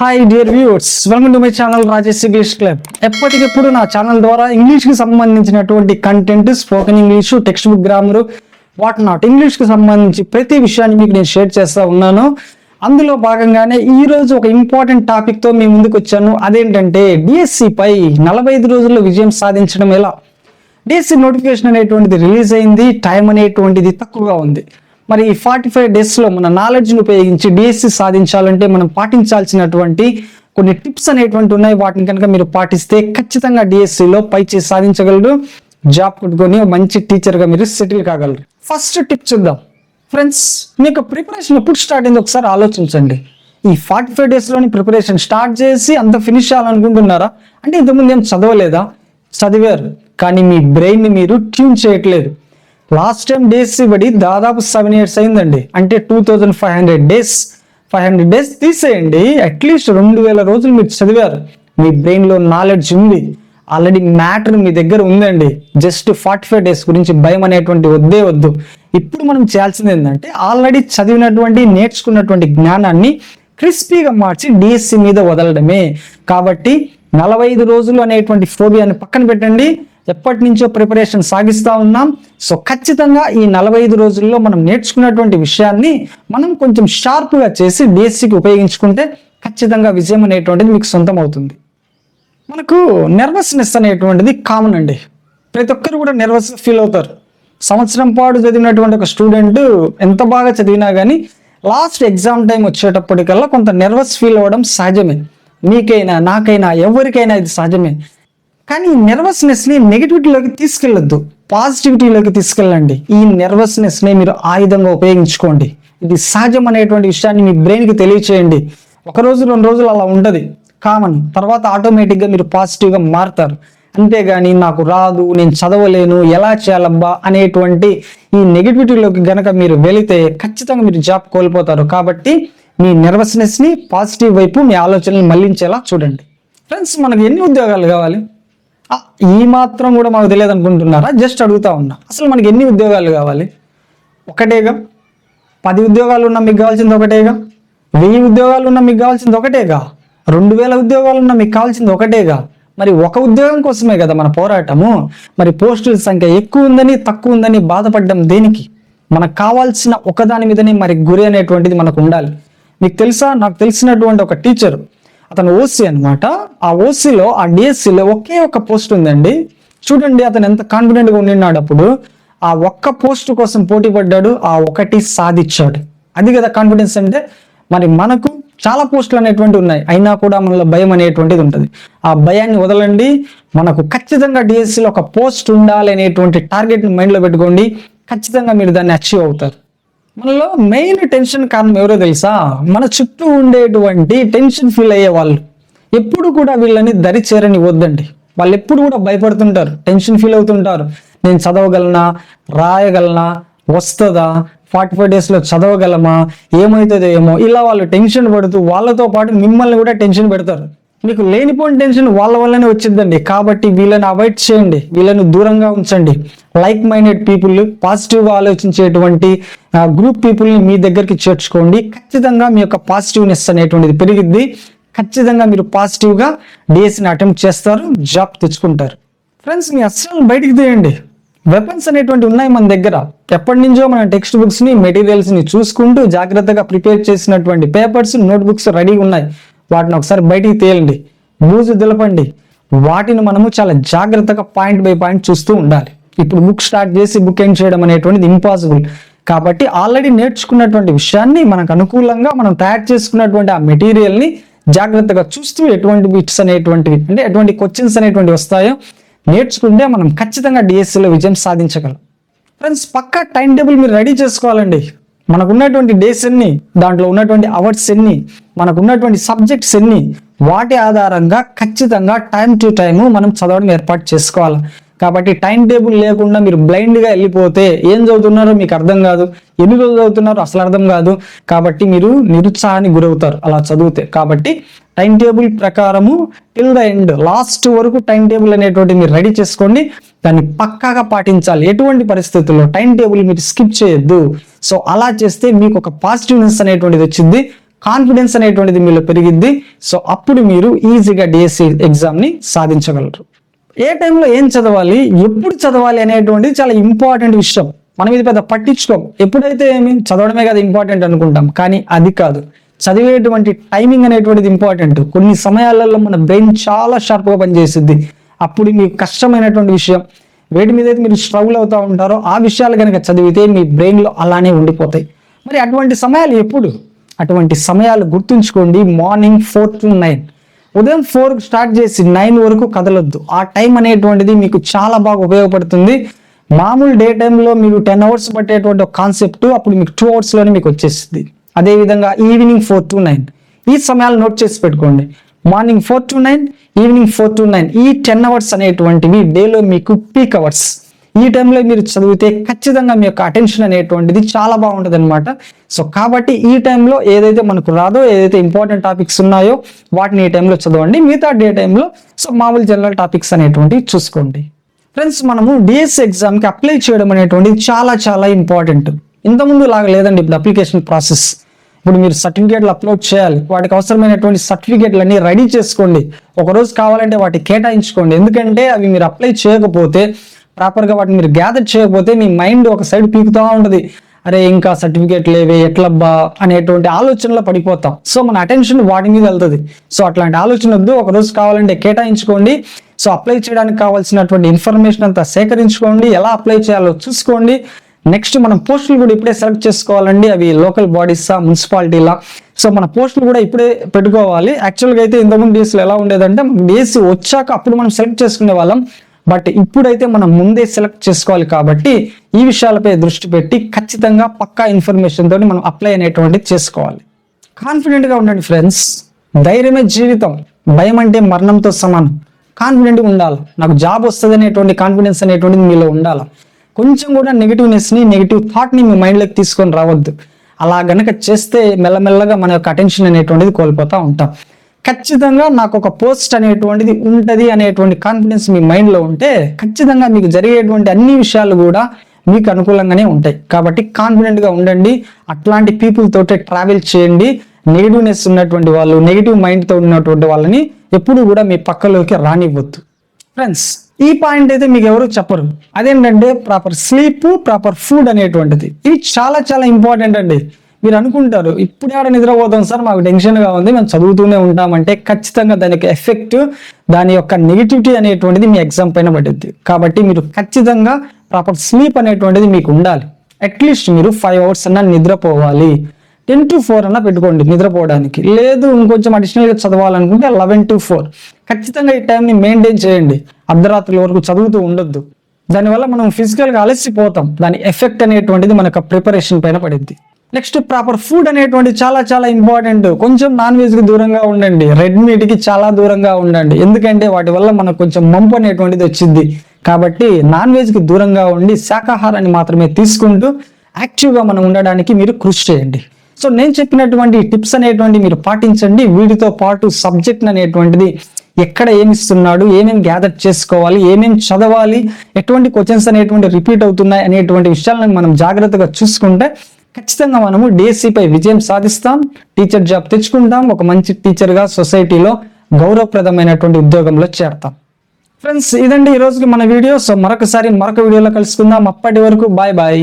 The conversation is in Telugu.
Hi dear viewers welcome to my channel Rajesh English club ఎప్పటికెప్పుడు నా ఛానల్ ద్వారా ఇంగ్లీష్కి సంబంధించినటువంటి content spoken English textbook grammar what not ఇంగ్లీష్కి సంబంధించి ప్రతి విషయాన్ని మీకు నేను షేర్ చేస్తూ ఉన్నాను. అందులో భాగంగానే ఈ రోజు ఒక ఇంపార్టెంట్ టాపిక్తో మీ ముందుకు వచ్చాను. అదేంటంటే డిఎస్సిపై నలభై ఐదు రోజుల్లో విజయం సాధించడం ఎలా? డిఎస్సి నోటిఫికేషన్ అనేటువంటిది రిలీజ్ అయింది. టైం అనేటువంటిది తక్కువగా ఉంది. మరి ఈ ఫార్టీ ఫైవ్ డేస్లో మన నాలెడ్జ్ని ఉపయోగించి డిఎస్సి సాధించాలంటే మనం పాటించాల్సినటువంటి కొన్ని టిప్స్ అనేటువంటి ఉన్నాయి. వాటిని కనుక మీరు పాటిస్తే ఖచ్చితంగా డిఎస్సిలో పై చేసి సాధించగలరు. జాబ్ కొట్టుకొని మంచి టీచర్గా మీరు సెటిల్ కాగలరు. ఫస్ట్ టిప్ చూద్దాం. ఫ్రెండ్స్ మీకు ప్రిపరేషన్ ఎప్పుడు స్టార్ట్ అయింది ఒకసారి ఆలోచించండి. ఈ ఫార్టీ ఫైవ్ డేస్లోని ప్రిపరేషన్ స్టార్ట్ చేసి అంత ఫినిష్ చేయాలనుకుంటున్నారా? అంటే ఇంతకుముందు ఏం చదవలేదా? చదివారు. కానీ మీ బ్రెయిన్ని మీరు ట్యూన్ చేయట్లేదు. లాస్ట్ టైం డేస్ ఇవ్వడి దాదాపు సెవెన్ ఇయర్స్ అయిందండి. అంటే two thousand five hundred days five hundred days తీసేయండి. అట్లీస్ట్ రెండు వేల రోజులు మీరు చదివారు. మీ బ్రెయిన్లో నాలెడ్జ్ ఉంది. ఆల్రెడీ మ్యాటర్ మీ దగ్గర ఉందండి. జస్ట్ ఫార్టీ ఫైవ్ డేస్ గురించి భయం అనేటువంటి వద్దే వద్దు. ఇప్పుడు మనం చేయాల్సింది ఏంటంటే ఆల్రెడీ చదివినటువంటి నేర్చుకున్నటువంటి జ్ఞానాన్ని క్రిస్పీగా మార్చి డిఎస్సి మీద వదలడమే. కాబట్టి నలభై ఐదు రోజులు అనేటువంటి ఫోబియాని పక్కన పెట్టండి. ఎప్పటి నుంచో ప్రిపరేషన్ సాగిస్తూ ఉన్నాం. సో ఖచ్చితంగా ఈ నలభై ఐదు రోజుల్లో మనం నేర్చుకున్నటువంటి విషయాన్ని మనం కొంచెం షార్ప్గా చేసి డిఎస్సికి ఉపయోగించుకుంటే ఖచ్చితంగా విజయం అనేటువంటిది మీకు సొంతం అవుతుంది మనకు నెర్వస్నెస్ అనేటువంటిది కామన్ అండి. ప్రతి ఒక్కరు కూడా నెర్వస్ ఫీల్ అవుతారు. సంవత్సరం పాటు చదివినటువంటి ఒక స్టూడెంట్ ఎంత బాగా చదివినా కానీ లాస్ట్ ఎగ్జామ్ టైం వచ్చేటప్పటికల్లా కొంత నెర్వస్ ఫీల్ అవ్వడం సహజమే మీకైనా నాకైనా ఎవరికైనా ఇది సహజమే కానీ ఈ నెర్వస్నెస్ని నెగిటివిటీలోకి తీసుకెళ్ళొద్దు. పాజిటివిటీలోకి తీసుకెళ్ళండి. ఈ నెర్వస్నెస్ని మీరు ఆయుధంగా ఉపయోగించుకోండి. ఇది సహజం అనేటువంటి విషయాన్ని మీ బ్రెయిన్కి తెలియచేయండి. ఒక రోజు రెండు రోజులు అలా ఉంటుంది. కామన్ తర్వాత ఆటోమేటిక్గా మీరు పాజిటివ్గా మారుతారు. అంతేగాని నాకు రాదు నేను చదవలేను ఎలా చేయాలబ్బా అనేటువంటి ఈ నెగిటివిటీలోకి గనక మీరు వెళితే ఖచ్చితంగా మీరు జాబ్ కోల్పోతారు. కాబట్టి మీ నెర్వస్నెస్ని పాజిటివ్ వైపు మీ ఆలోచనలు మళ్ళించేలా చూడండి. ఫ్రెండ్స్ మనకు ఎన్ని ఉద్యోగాలు కావాలి? ఈ మాత్రం కూడా మాకు తెలియదు అనుకుంటున్నారా? జస్ట్ అడుగుతా ఉన్నా. అసలు మనకి ఎన్ని ఉద్యోగాలు కావాలి? ఒకటేగా? పది ఉద్యోగాలు ఉన్న మీకు కావాల్సింది ఒకటేగా? వెయ్యి ఉద్యోగాలు ఉన్న మీకు కావాల్సింది ఒకటేగా? రెండు వేల ఉద్యోగాలు ఉన్న మీకు కావాల్సింది ఒకటేగా? మరి ఒక ఉద్యోగం కోసమే కదా మన పోరాటము. మరి పోస్టుల సంఖ్య ఎక్కువ ఉందని తక్కువ ఉందని బాధపడడం దేనికి? మనకు కావాల్సిన ఒకదాని మీదనే మరి గురి అనేటువంటిది మనకు ఉండాలి. మీకు తెలుసా? నాకు తెలిసినటువంటి ఒక టీచర్ అతను ఓసీ అన్నమాట. ఆ ఓసీలో ఆ డిఎస్సిలో ఒకే ఒక పోస్ట్ ఉందండి. చూడండి అతను ఎంత కాన్ఫిడెంట్గా ఉండినాడు అప్పుడు. ఆ ఒక్క పోస్ట్ కోసం పోటీ పడ్డాడు ఆ ఒకటి సాధించాడు. అది కదా కాన్ఫిడెన్స్ అంటే మరి మనకు చాలా పోస్టులు అనేటువంటి ఉన్నాయి. అయినా కూడా మనలో భయం అనేటువంటిది ఉంటుంది. ఆ భయాన్ని వదలండి. మనకు ఖచ్చితంగా డిఎస్సిలో ఒక పోస్ట్ ఉండాలి అనేటువంటి టార్గెట్ని మైండ్లో పెట్టుకోండి. ఖచ్చితంగా మీరు దాన్ని అచీవ్ అవుతారు. మనలో మెయిన్ టెన్షన్ కారణం ఎవరో తెలుసా? మన చుట్టూ ఉండేటువంటి టెన్షన్ ఫీల్ అయ్యే వాళ్ళు. ఎప్పుడు కూడా వీళ్ళని దరి చేరని వద్దండి వాళ్ళు ఎప్పుడు కూడా భయపడుతుంటారు టెన్షన్ ఫీల్ అవుతుంటారు. నేను చదవగలనా? రాయగలనా? వస్తుందా? ఫార్టీ ఫైవ్ డేస్లో చదవగలమా? ఏమవుతుందో ఏమో? ఇలా వాళ్ళు టెన్షన్ పడుతూ వాళ్ళతో పాటు మిమ్మల్ని కూడా టెన్షన్ పెడతారు. మీకు లేనిపోయిన టెన్షన్ వాళ్ళ వల్లనే వచ్చిందండి. కాబట్టి వీళ్ళని అవాయిడ్ చేయండి. వీళ్ళని దూరంగా ఉంచండి. లైక్ మైండెడ్ పీపుల్ పాజిటివ్గా ఆలోచించేటువంటి గ్రూప్ పీపుల్ని మీ దగ్గరికి చేర్చుకోండి. ఖచ్చితంగా మీ యొక్క పాజిటివ్నెస్ అనేటువంటిది పెరిగిద్ది. ఖచ్చితంగా మీరు పాజిటివ్గా డిఎస్సిని అటెంప్ట్ చేస్తారు జాబ్ తెచ్చుకుంటారు. ఫ్రెండ్స్ మీ అస్సలు బయటికి తీయండి. వెపన్స్ అనేటువంటి ఉన్నాయి మన దగ్గర. ఎప్పటి నుంచో మన టెక్స్ట్ బుక్స్ని మెటీరియల్స్ని చూసుకుంటూ జాగ్రత్తగా ప్రిపేర్ చేసినటువంటి పేపర్స్ నోట్బుక్స్ రెడీ రెడీగా ఉన్నాయి. వాటిని ఒకసారి బయటికి తేలండి. బూజు దులపండి వాటిని మనము చాలా జాగ్రత్తగా పాయింట్ బై పాయింట్ చూస్తూ ఉండాలి. ఇప్పుడు బుక్ స్టార్ట్ చేసి బుక్ ఎండ్ చేయడం అనేటువంటిది ఇంపాసిబుల్. కాబట్టి ఆల్రెడీ నేర్చుకున్నటువంటి విషయాన్ని మనకు అనుకూలంగా మనం తయారు చేసుకున్నటువంటి ఆ మెటీరియల్ని జాగ్రత్తగా చూస్తూ ఎటువంటి బిట్స్ అనేటువంటివి అంటే ఎటువంటి క్వశ్చన్స్ అనేటువంటి వస్తాయో నేర్చుకుంటే మనం ఖచ్చితంగా డిఎస్సిలో విజయం సాధించగలం. ఫ్రెండ్స్ పక్కా టైం టేబుల్ మీరు రెడీ చేసుకోవాలండి. మనకు ఉన్నటువంటి డేస్ ఎన్ని దాంట్లో ఉన్నటువంటి అవర్స్ ఎన్ని మనకు ఉన్నటువంటి సబ్జెక్ట్స్ ఎన్ని వాటి ఆధారంగా ఖచ్చితంగా టైం టు టైము మనం చదవడం ఏర్పాటు చేసుకోవాలి. కాబట్టి టైం టేబుల్ లేకుండా మీరు బ్లైండ్గా వెళ్ళిపోతే ఏం చదువుతున్నారో మీకు అర్థం కాదు. ఎన్ని రోజులు చదువుతున్నారో అసలు అర్థం కాదు. కాబట్టి మీరు నిరుత్సాహానికి గురవుతారు అలా చదివితే. కాబట్టి టైం టేబుల్ ప్రకారము టిల్ ద ఎండ్ లాస్ట్ వరకు టైం టేబుల్ అనేటువంటి మీరు రెడీ చేసుకోండి. దాన్ని పక్కాగా పాటించాలి. ఎటువంటి పరిస్థితుల్లో టైం టేబుల్ మీరు స్కిప్ చేయొద్దు. సో అలా చేస్తే మీకు ఒక పాజిటివ్నెస్ అనేటువంటిది వచ్చింది కాన్ఫిడెన్స్ అనేటువంటిది మీలో పెరిగిద్ది. సో అప్పుడు మీరు ఈజీగా డిఎస్సి ఎగ్జామ్ని సాధించగలరు. ఏ టైంలో ఏం చదవాలి ఎప్పుడు చదవాలి అనేటువంటిది చాలా ఇంపార్టెంట్ విషయం. మనం ఇది పెద్ద పట్టించుకోం. ఎప్పుడైతే ఏమి చదవడమే కదా ఇంపార్టెంట్ అనుకుంటాం కానీ అది కాదు. చదివేటువంటి టైమింగ్ అనేటువంటిది ఇంపార్టెంట్ కొన్ని సమయాలలో మన బ్రెయిన్ చాలా షార్ప్గా పనిచేస్తుంది అప్పుడు మీకు కష్టమైనటువంటి విషయం వేటి మీద అయితే మీరు స్ట్రగుల్ అవుతూ ఉంటారో ఆ విషయాలు కనుక చదివితే మీ బ్రెయిన్లో అలానే ఉండిపోతాయి. మరి అటువంటి సమయాలు ఎప్పుడు? అటువంటి సమయాలు గుర్తుంచుకోండి. మార్నింగ్ ఫోర్ టు నైన్ ఉదయం ఫోర్ స్టార్ట్ చేసి నైన్ వరకు కదలొద్దు. ఆ టైం అనేటువంటిది మీకు చాలా బాగా ఉపయోగపడుతుంది. మామూలు డే టైంలో మీరు టెన్ అవర్స్ పట్టేటువంటి ఒక కాన్సెప్ట్ అప్పుడు మీకు టూ అవర్స్లోనే మీకు వచ్చేస్తుంది. అదేవిధంగా ఈవినింగ్ ఫోర్ టు నైన్ ఈ సమయాలు నోట్ చేసి పెట్టుకోండి. Morning four to nine evening four to nine ఈ టెన్ అవర్స్ అనేటువంటివి డేలో మీకు పీక్ అవర్స్ ఈ టైంలో మీరు చదివితే ఖచ్చితంగా మీ యొక్క అటెన్షన్ అనేటువంటిది చాలా బాగుంటుంది అనమాట సో కాబట్టి ఈ టైంలో ఏదైతే మనకు రాదో ఏదైతే ఇంపార్టెంట్ టాపిక్స్ ఉన్నాయో వాటిని ఈ టైంలో చదవండి. మిగతా డే టైంలో సో మామూలు జనరల్ టాపిక్స్ అనేటువంటివి చూసుకోండి. ఫ్రెండ్స్ మనము డిఎస్సి ఎగ్జామ్కి అప్లై చేయడం అనేటువంటిది చాలా చాలా ఇంపార్టెంట్ ఇంతకుముందు లాగా లేదండి ఇప్పుడు అప్లికేషన్ ప్రాసెస్ ఇప్పుడు మీరు సర్టిఫికేట్లు అప్లోడ్ చేయాలి. వాటికి అవసరమైనటువంటి సర్టిఫికేట్లు అన్ని రెడీ చేసుకోండి. ఒకరోజు కావాలంటే వాటి కేటాయించుకోండి. ఎందుకంటే అవి మీరు అప్లై చేయకపోతే ప్రాపర్గా వాటిని మీరు గ్యాదర్ చేయకపోతే మీ మైండ్ ఒక సైడ్ పీకుతూ ఉంటుంది. అరే ఇంకా సర్టిఫికేట్ లేవే ఎట్లబ్బా అనేటువంటి ఆలోచనలో పడిపోతాం. సో మన అటెన్షన్ వాటి మీద వెళ్తుంది. సో అట్లాంటి ఆలోచన వద్దు. ఒక రోజు కావాలంటే కేటాయించుకోండి. సో అప్లై చేయడానికి కావాల్సినటువంటి ఇన్ఫర్మేషన్ అంతా సేకరించుకోండి. ఎలా అప్లై చేయాలో చూసుకోండి. నెక్స్ట్ మనం పోస్టులు కూడా ఇప్పుడే సెలెక్ట్ చేసుకోవాలండి. అవి లోకల్ బాడీసా మున్సిపాలిటీలా సో మన పోస్టులు కూడా ఇప్పుడే పెట్టుకోవాలి. యాక్చువల్గా అయితే ఇంతకుముందు డేస్లో ఎలా ఉండేదంటే డిఎస్సీ వచ్చాక అప్పుడు మనం సెలెక్ట్ చేసుకునే వాళ్ళం. బట్ ఇప్పుడైతే మనం ముందే సెలెక్ట్ చేసుకోవాలి కాబట్టి ఈ విషయాలపై దృష్టి పెట్టి ఖచ్చితంగా పక్కా ఇన్ఫర్మేషన్ తోటి మనం అప్లై అనేటువంటిది చేసుకోవాలి. కాన్ఫిడెంట్గా ఉండండి ఫ్రెండ్స్ ధైర్యమే జీవితం. భయం అంటే మరణంతో సమానం. కాన్ఫిడెంట్గా ఉండాలి. నాకు జాబ్ వస్తుంది అనేటువంటి కాన్ఫిడెన్స్ అనేటువంటిది మీలో ఉండాలి. కొంచెం కూడా నెగిటివ్నెస్ని నెగిటివ్ థాట్ని మీ మైండ్లోకి తీసుకొని రావద్దు. అలా గనక చేస్తే మెల్లమెల్లగా మన యొక్క అటెన్షన్ అనేటువంటిది కోల్పోతూ ఉంటాం. ఖచ్చితంగా నాకు ఒక పోస్ట్ అనేటువంటిది ఉంటుంది అనేటువంటి కాన్ఫిడెన్స్ మీ మైండ్లో ఉంటే ఖచ్చితంగా మీకు జరిగేటువంటి అన్ని విషయాలు కూడా మీకు అనుకూలంగానే ఉంటాయి. కాబట్టి కాన్ఫిడెంట్గా ఉండండి అట్లాంటి పీపుల్ తోటే ట్రావెల్ చేయండి. నెగిటివ్నెస్ ఉన్నటువంటి వాళ్ళు నెగిటివ్ మైండ్తో ఉన్నటువంటి వాళ్ళని ఎప్పుడు కూడా మీ పక్కలోకి రానివ్వద్దు. ఫ్రెండ్స్ ఈ పాయింట్ అయితే మీకు ఎవరు చెప్పరు. అదేంటంటే ప్రాపర్ స్లీప్ ప్రాపర్ ఫుడ్ అనేటువంటిది. ఇది చాలా చాలా ఇంపార్టెంట్ అండి. మీరు అనుకుంటారు ఇప్పుడు ఎవరు నిద్రపోతాం సార్ మాకు టెన్షన్గా ఉంది మేము చదువుతూనే ఉంటామంటే ఖచ్చితంగా దానికి ఎఫెక్ట్ దాని యొక్క నెగిటివిటీ అనేటువంటిది మీ ఎగ్జామ్ పైన పడుద్ది. కాబట్టి మీరు ఖచ్చితంగా ప్రాపర్ స్లీప్ అనేటువంటిది మీకు ఉండాలి. అట్లీస్ట్ మీరు ఫైవ్ అవర్స్ అన్న నిద్రపోవాలి. టెన్ టు ఫోర్ అన్న పెట్టుకోండి నిద్రపోవడానికి. లేదు ఇంకొంచెం అడిషనల్గా చదవాలనుకుంటే లెవెన్ టు ఫోర్ ఖచ్చితంగా ఈ టైంని మెయింటైన్ చేయండి. అర్ధరాత్రి వరకు చదువుతూ ఉండొద్దు. దానివల్ల మనం ఫిజికల్గా అలసిపోతాం. దాని ఎఫెక్ట్ అనేటువంటిది మనకు ప్రిపరేషన్ పైన పడింది నెక్స్ట్ ప్రాపర్ ఫుడ్ అనేటువంటి చాలా చాలా ఇంపార్టెంట్ కొంచెం నాన్ వెజ్కి దూరంగా ఉండండి. రెడ్ మీట్కి చాలా దూరంగా ఉండండి. ఎందుకంటే వాటి వల్ల మనకు కొంచెం మంపు అనేటువంటిది వచ్చింది కాబట్టి నాన్ వెజ్కి దూరంగా ఉండి శాకాహారాన్ని మాత్రమే తీసుకుంటూ యాక్టివ్గా మనం ఉండడానికి మీరు కృషి చేయండి. సో నేను చెప్పినటువంటి టిప్స్ అనేటువంటి మీరు పాటించండి. వీటితో పాటు సబ్జెక్ట్ అనేటువంటిది ఎక్కడ ఏమి ఇస్తున్నాడు ఏమేమి గ్యాదర్ చేసుకోవాలి ఏమేమి చదవాలి ఎటువంటి క్వశ్చన్స్ అనేటువంటి రిపీట్ అవుతున్నాయి అనేటువంటి విషయాలను మనం జాగ్రత్తగా చూసుకుంటే ఖచ్చితంగా మనము డిఎస్సిపై విజయం సాధిస్తాం. టీచర్ జాబ్ తెచ్చుకుంటాం. ఒక మంచి టీచర్గా సొసైటీలో గౌరవప్రదమైనటువంటి ఉద్యోగంలో చేరతాం. ఫ్రెండ్స్ ఇదండి ఈ రోజుకి మన వీడియో సో మరొకసారి మరొక వీడియోలో కలుసుకుందాం. అప్పటి వరకు బాయ్ బాయ్